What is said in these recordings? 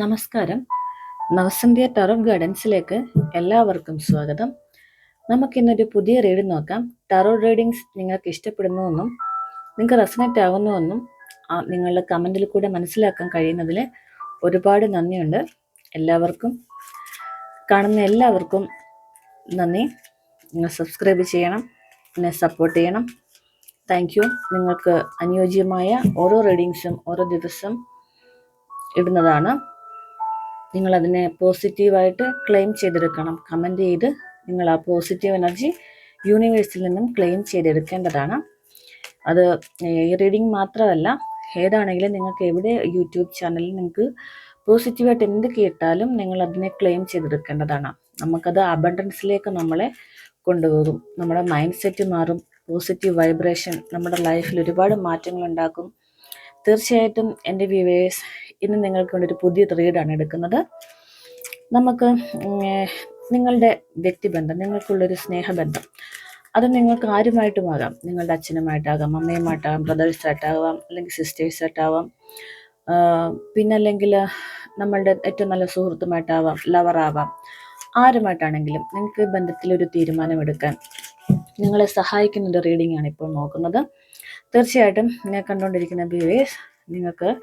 നമസ്കാരം. നവസന്ധ്യ ടറോട്ട് ഗാർഡൻസിലേക്ക് എല്ലാവർക്കും സ്വാഗതം. നമുക്കിന്നൊരു പുതിയ റീഡ് നോക്കാം. ടറോ റീഡിങ്സ് നിങ്ങൾക്ക് ഇഷ്ടപ്പെടുന്നുവെന്നും നിങ്ങൾക്ക് റെസനേറ്റ് ആകുന്നുവെന്നും നിങ്ങളുടെ കമന്റിൽ കൂടെ മനസ്സിലാക്കാൻ കഴിയുന്നതിൽ ഒരുപാട് നന്ദിയുണ്ട്. എല്ലാവർക്കും കാണുന്ന എല്ലാവർക്കും നന്ദി. നിങ്ങൾ സബ്സ്ക്രൈബ് ചെയ്യണം എന്നെ സപ്പോർട്ട് ചെയ്യണം. താങ്ക് യു നിങ്ങൾക്ക് അനുയോജ്യമായ ഓരോ റീഡിങ്സും ഓരോ ദിവസം ഇടുന്നതാണ്. നിങ്ങൾ അതിനെ പോസിറ്റീവായിട്ട് ക്ലെയിം ചെയ്തെടുക്കണം. കമന്റ് ചെയ്ത് നിങ്ങൾ ആ പോസിറ്റീവ് എനർജി യൂണിവേഴ്സിൽ നിന്നും ക്ലെയിം ചെയ്തെടുക്കേണ്ടതാണ്. അത് ഈ റീഡിങ് മാത്രമല്ല ഏതാണെങ്കിലും നിങ്ങൾക്ക് എവിടെ യൂട്യൂബ് ചാനലിൽ നിങ്ങൾക്ക് പോസിറ്റീവായിട്ട് എന്ത് കേട്ടാലും നിങ്ങൾ അതിനെ ക്ലെയിം ചെയ്തെടുക്കേണ്ടതാണ്. നമുക്കത് അബണ്ടൻസിലേക്ക് നമ്മളെ കൊണ്ടുപോകും. നമ്മുടെ മൈൻഡ് സെറ്റ് മാറും പോസിറ്റീവ് വൈബ്രേഷൻ നമ്മുടെ ലൈഫിൽ ഒരുപാട് മാറ്റങ്ങൾ ഉണ്ടാക്കും തീർച്ചയായിട്ടും എന്റെ വ്യൂവേഴ്സ് ഇന്ന് നിങ്ങൾക്ക് വേണ്ടി ഒരു പുതിയ റീഡാണ് എടുക്കുന്നത്. നമുക്ക് നിങ്ങളുടെ വ്യക്തിബന്ധം നിങ്ങൾക്കുള്ളൊരു സ്നേഹബന്ധം. അത് നിങ്ങൾക്ക് ആരുമായിട്ടുമാകാം. നിങ്ങളുടെ അച്ഛനുമായിട്ടാകാം അമ്മയുമായിട്ടാകാം ബ്രദേഴ്സായിട്ടാകാം അല്ലെങ്കിൽ സിസ്റ്റേഴ്സായിട്ടാവാം പിന്നെ അല്ലെങ്കിൽ നമ്മളുടെ ഏറ്റവും നല്ല സുഹൃത്തുമായിട്ടാവാം ലവറാവാം ആരുമായിട്ടാണെങ്കിലും നിങ്ങൾക്ക് ബന്ധത്തിലൊരു തീരുമാനമെടുക്കാൻ നിങ്ങളെ സഹായിക്കുന്ന ഒരു റീഡിംഗ് ആണ് ഇപ്പോൾ നോക്കുന്നത്. തീർച്ചയായിട്ടും എന്നെ കണ്ടുകൊണ്ടിരിക്കുന്ന വ്യൂവേഴ്സ് നിങ്ങൾക്ക്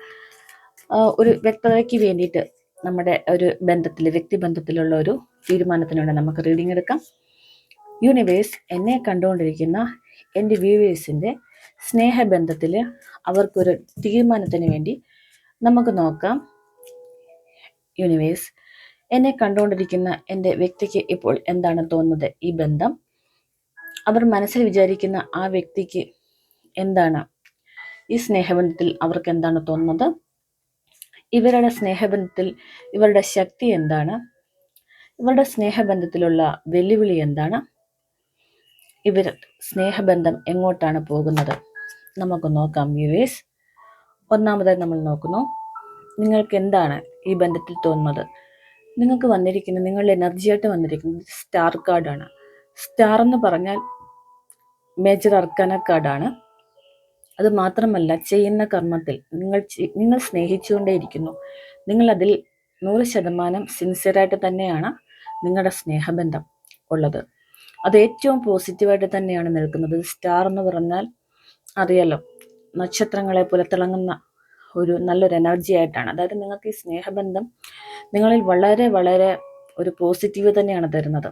ഒരു വ്യക്തതയ്ക്ക് വേണ്ടിയിട്ട് നമ്മുടെ ഒരു ബന്ധത്തിൽ വ്യക്തിബന്ധത്തിലുള്ള ഒരു തീരുമാനത്തിനോടെ നമുക്ക് റീഡിംഗ് എടുക്കാം. യൂണിവേഴ്സ് എന്നെ കണ്ടുകൊണ്ടിരിക്കുന്ന എന്റെ വ്യൂവേഴ്സിന്റെ സ്നേഹബന്ധത്തിൽ അവർക്കൊരു തീരുമാനത്തിന് വേണ്ടി നമുക്ക് നോക്കാം. യൂണിവേഴ്സ് എന്നെ കണ്ടുകൊണ്ടിരിക്കുന്ന എന്റെ വ്യക്തിക്ക് ഇപ്പോൾ എന്താണ് തോന്നുന്നത്? ഈ ബന്ധം. അവർ മനസ്സിൽ വിചാരിക്കുന്ന ആ വ്യക്തിക്ക് എന്താണ് ഈ സ്നേഹബന്ധത്തിൽ അവർക്ക് എന്താണ് തോന്നുന്നത്? ഇവരുടെ സ്നേഹബന്ധത്തിൽ ഇവരുടെ ശക്തി എന്താണ്? ഇവരുടെ സ്നേഹബന്ധത്തിലുള്ള വെല്ലുവിളി എന്താണ്? ഇവർ സ്നേഹബന്ധം എങ്ങോട്ടാണ് പോകുന്നത്? നമുക്ക് നോക്കാം വ്യൂവേഴ്സ്. ഒന്നാമതായി നമ്മൾ നോക്കുന്നു നിങ്ങൾക്ക് എന്താണ് ഈ ബന്ധത്തിൽ തോന്നുന്നത്? നിങ്ങൾക്ക് വന്നിരിക്കുന്ന നിങ്ങളുടെ എനർജിയായിട്ട് വന്നിരിക്കുന്നത് സ്റ്റാർ കാർഡാണ് സ്റ്റാർ എന്ന് പറഞ്ഞാൽ മേജർ അർക്കന കാർഡാണ് അത് മാത്രമല്ല ചെയ്യുന്ന കർമ്മത്തിൽ നിങ്ങൾ നിങ്ങൾ സ്നേഹിച്ചുകൊണ്ടേയിരിക്കുന്നു. നിങ്ങൾ അതിൽ നൂറ് ശതമാനം സിൻസിയറായിട്ട് തന്നെയാണ് നിങ്ങളുടെ സ്നേഹബന്ധം ഉള്ളത്. അത് ഏറ്റവും പോസിറ്റീവായിട്ട് തന്നെയാണ് നിൽക്കുന്നത്. സ്റ്റാർ എന്ന് പറഞ്ഞാൽ അറിയാലോ നക്ഷത്രങ്ങളെ പോലെ തിളങ്ങുന്ന ഒരു നല്ലൊരു എനർജി ആയിട്ടാണ്. അതായത് നിങ്ങൾക്ക് ഈ സ്നേഹബന്ധം നിങ്ങളിൽ വളരെ വളരെ ഒരു പോസിറ്റീവ് തന്നെയാണ് തരുന്നത്.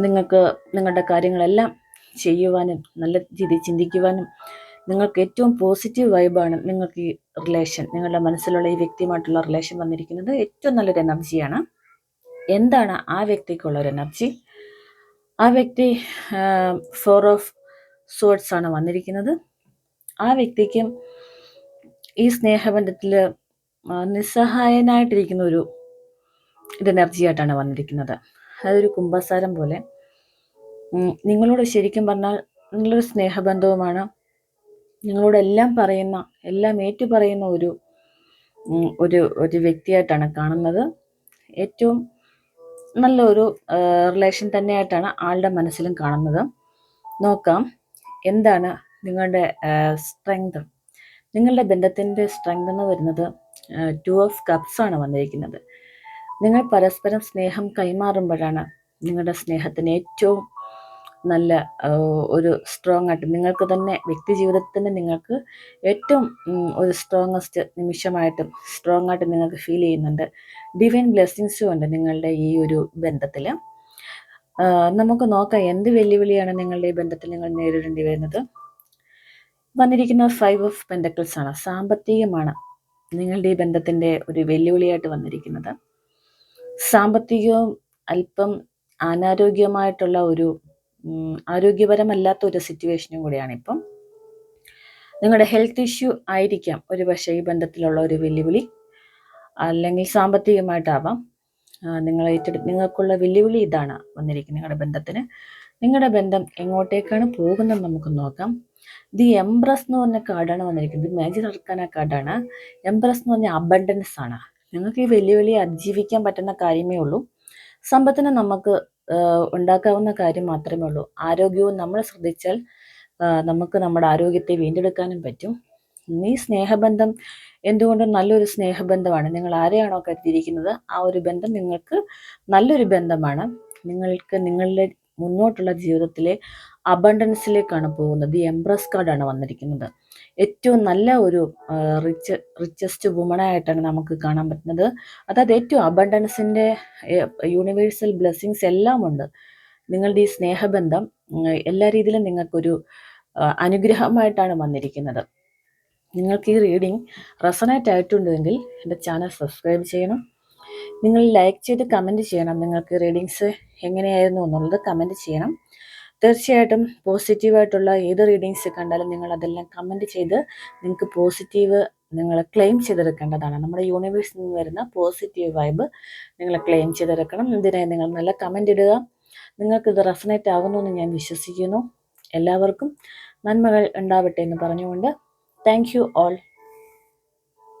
നിങ്ങൾക്ക് നിങ്ങളുടെ കാര്യങ്ങളെല്ലാം ചെയ്യുവാനും നല്ല രീതിയിൽ ചിന്തിക്കുവാനും നിങ്ങൾക്ക് ഏറ്റവും പോസിറ്റീവ് വൈബാണ് നിങ്ങൾക്ക് ഈ റിലേഷൻ നിങ്ങളുടെ മനസ്സിലുള്ള ഈ വ്യക്തിയുമായിട്ടുള്ള റിലേഷൻ വന്നിരിക്കുന്നത് ഏറ്റവും നല്ലൊരു എനർജിയാണ് എന്താണ് ആ വ്യക്തിക്കുള്ള ഒരു എനർജി ആ വ്യക്തി ഫോർ ഓഫ് സോഡ്സ് ആണ് വന്നിരിക്കുന്നത്. ആ വ്യക്തിക്കും ഈ സ്നേഹബന്ധത്തിൽ നിസ്സഹായനായിട്ടിരിക്കുന്ന ഒരു ഒരു എനർജി ആയിട്ടാണ് വന്നിരിക്കുന്നത്. അതൊരു കുംഭസാരം പോലെ. നിങ്ങളോട് ശരിക്കും പറഞ്ഞാൽ നിങ്ങളൊരു സ്നേഹബന്ധവുമാണ്. നിങ്ങളോട് എല്ലാം പറയുന്ന എല്ലാം ഏറ്റു പറയുന്ന ഒരു ഒരു ഒരു വ്യക്തിയായിട്ടാണ് കാണുന്നത്. ഏറ്റവും നല്ലൊരു റിലേഷൻ തന്നെയായിട്ടാണ് ആളുടെ മനസ്സിലും കാണുന്നത്. നോക്കാം എന്താണ് നിങ്ങളുടെ സ്ട്രെങ്ത് നിങ്ങളുടെ ബന്ധത്തിന്റെ സ്ട്രെങ്ത് എന്ന് വരുന്നത് ടു ഓഫ് കപ്സ് ആണ് വന്നിരിക്കുന്നത്. നിങ്ങൾ പരസ്പരം സ്നേഹം കൈമാറുമ്പോഴാണ് നിങ്ങളുടെ സ്നേഹത്തിന് ഏറ്റവും നല്ല ഒരു സ്ട്രോങ് ആയിട്ട് നിങ്ങൾക്ക് തന്നെ വ്യക്തി ജീവിതത്തിന് നിങ്ങൾക്ക് ഏറ്റവും ഒരു സ്ട്രോങ്ങസ്റ്റ് നിമിഷമായിട്ടും സ്ട്രോങ് ആയിട്ട് നിങ്ങൾക്ക് ഫീൽ ചെയ്യുന്നുണ്ട്. ഡിവൈൻ ബ്ലെസ്സിങ്സും ഉണ്ട് നിങ്ങളുടെ ഈ ഒരു ബന്ധത്തിൽ. നമുക്ക് നോക്കാം എന്ത് വെല്ലുവിളിയാണ് നിങ്ങളുടെ ഈ ബന്ധത്തിൽ നിങ്ങൾ നേരിടേണ്ടി വരുന്നത്. വന്നിരിക്കുന്ന ഫൈവ് ഓഫ് പെൻഡക്കിൾസ് ആണ് സാമ്പത്തികമാണ് നിങ്ങളുടെ ഈ ബന്ധത്തിന്റെ ഒരു വെല്ലുവിളിയായിട്ട് വന്നിരിക്കുന്നത്. സാമ്പത്തികവും അല്പം അനാരോഗ്യമായിട്ടുള്ള ഒരു ആരോഗ്യപരമല്ലാത്ത ഒരു സിറ്റുവേഷനും കൂടിയാണ് ഇപ്പം. നിങ്ങളുടെ ഹെൽത്ത് ഇഷ്യൂ ആയിരിക്കാം ഒരു പക്ഷേ ഈ ബന്ധത്തിലുള്ള ഒരു വെല്ലുവിളി. അല്ലെങ്കിൽ സാമ്പത്തികമായിട്ടാവാം. നിങ്ങൾ ഏറ്റെടു നിങ്ങൾക്കുള്ള വെല്ലുവിളി ഇതാണ് വന്നിരിക്കുന്നത് നിങ്ങളുടെ ബന്ധത്തിന്. നിങ്ങളുടെ ബന്ധം എങ്ങോട്ടേക്കാണ് പോകുന്നത് നമുക്ക് നോക്കാം. ദി എംബ്രസ് എന്ന് പറഞ്ഞ കാർഡാണ് വന്നിരിക്കുന്നത്. മേജർ അർക്കാന കാർഡാണ്. എംബ്രസ് എന്ന് പറഞ്ഞ അബണ്ടൻസ് ആണ്. നിങ്ങൾക്ക് ഈ വെല്ലുവിളി അതിജീവിക്കാൻ പറ്റുന്ന കാര്യമേ ഉള്ളൂ. സമ്പത്തിന് നമുക്ക് ഉണ്ടാക്കാവുന്ന കാര്യം മാത്രമേ ഉള്ളൂ. ആരോഗ്യവും നമ്മൾ ശ്രദ്ധിച്ചാൽ നമുക്ക് നമ്മുടെ ആരോഗ്യത്തെ വീണ്ടെടുക്കാനും പറ്റും. ഈ സ്നേഹബന്ധം എന്തുകൊണ്ടും നല്ലൊരു സ്നേഹബന്ധമാണ്. നിങ്ങൾ ആരെയാണോ കരുതിയിരിക്കുന്നത് ആ ഒരു ബന്ധം നിങ്ങൾക്ക് നല്ലൊരു ബന്ധമാണ്. നിങ്ങൾക്ക് നിങ്ങളുടെ മുന്നോട്ടുള്ള ജീവിതത്തിലെ അബണ്ടൻസിലേക്കാണ് പോകുന്നത്. ദി എംബ്രസ് കാർഡാണ് വന്നിരിക്കുന്നത്. ഏറ്റവും നല്ല ഒരു റിച്ച് റിച്ചസ്റ്റ് വുമണായിട്ടാണ് നമുക്ക് കാണാൻ പറ്റുന്നത്. അതായത് ഏറ്റവും അബണ്ടൻസിന്റെ യൂണിവേഴ്സൽ ബ്ലെസ്സിങ്സ് എല്ലാം ഉണ്ട് നിങ്ങളുടെ ഈ സ്നേഹബന്ധം എല്ലാ രീതിയിലും നിങ്ങൾക്കൊരു അനുഗ്രഹമായിട്ടാണ് വന്നിരിക്കുന്നത്. നിങ്ങൾക്ക് ഈ റീഡിംഗ് റെസനേറ്റ് ആയിട്ടുണ്ടെങ്കിൽ എന്റെ ചാനൽ സബ്സ്ക്രൈബ് ചെയ്യണം. നിങ്ങൾ ലൈക്ക് ചെയ്ത് കമന്റ് ചെയ്യണം. നിങ്ങൾക്ക് റീഡിങ്സ് എങ്ങനെയായിരുന്നു എന്നുള്ളത് കമന്റ് ചെയ്യണം. തീർച്ചയായിട്ടും പോസിറ്റീവായിട്ടുള്ള ഏത് റീഡിങ്സ് കണ്ടാലും നിങ്ങൾ അതെല്ലാം കമന്റ് ചെയ്ത് നിങ്ങൾക്ക് പോസിറ്റീവ് നിങ്ങൾ ക്ലെയിം ചെയ്തെടുക്കേണ്ടതാണ്. നമ്മുടെ യൂണിവേഴ്സിൽ നിന്ന് വരുന്ന പോസിറ്റീവ് വൈബ് നിങ്ങൾ ക്ലെയിം ചെയ്തെടുക്കണം. ഇതിനായി നിങ്ങൾ നല്ല കമന്റ് ഇടുക. നിങ്ങൾക്ക് ഇത് റെസനേറ്റ് എന്ന് ഞാൻ വിശ്വസിക്കുന്നു. എല്ലാവർക്കും നന്മകൾ ഉണ്ടാവട്ടെ എന്ന് പറഞ്ഞുകൊണ്ട് താങ്ക് യു ഓൾ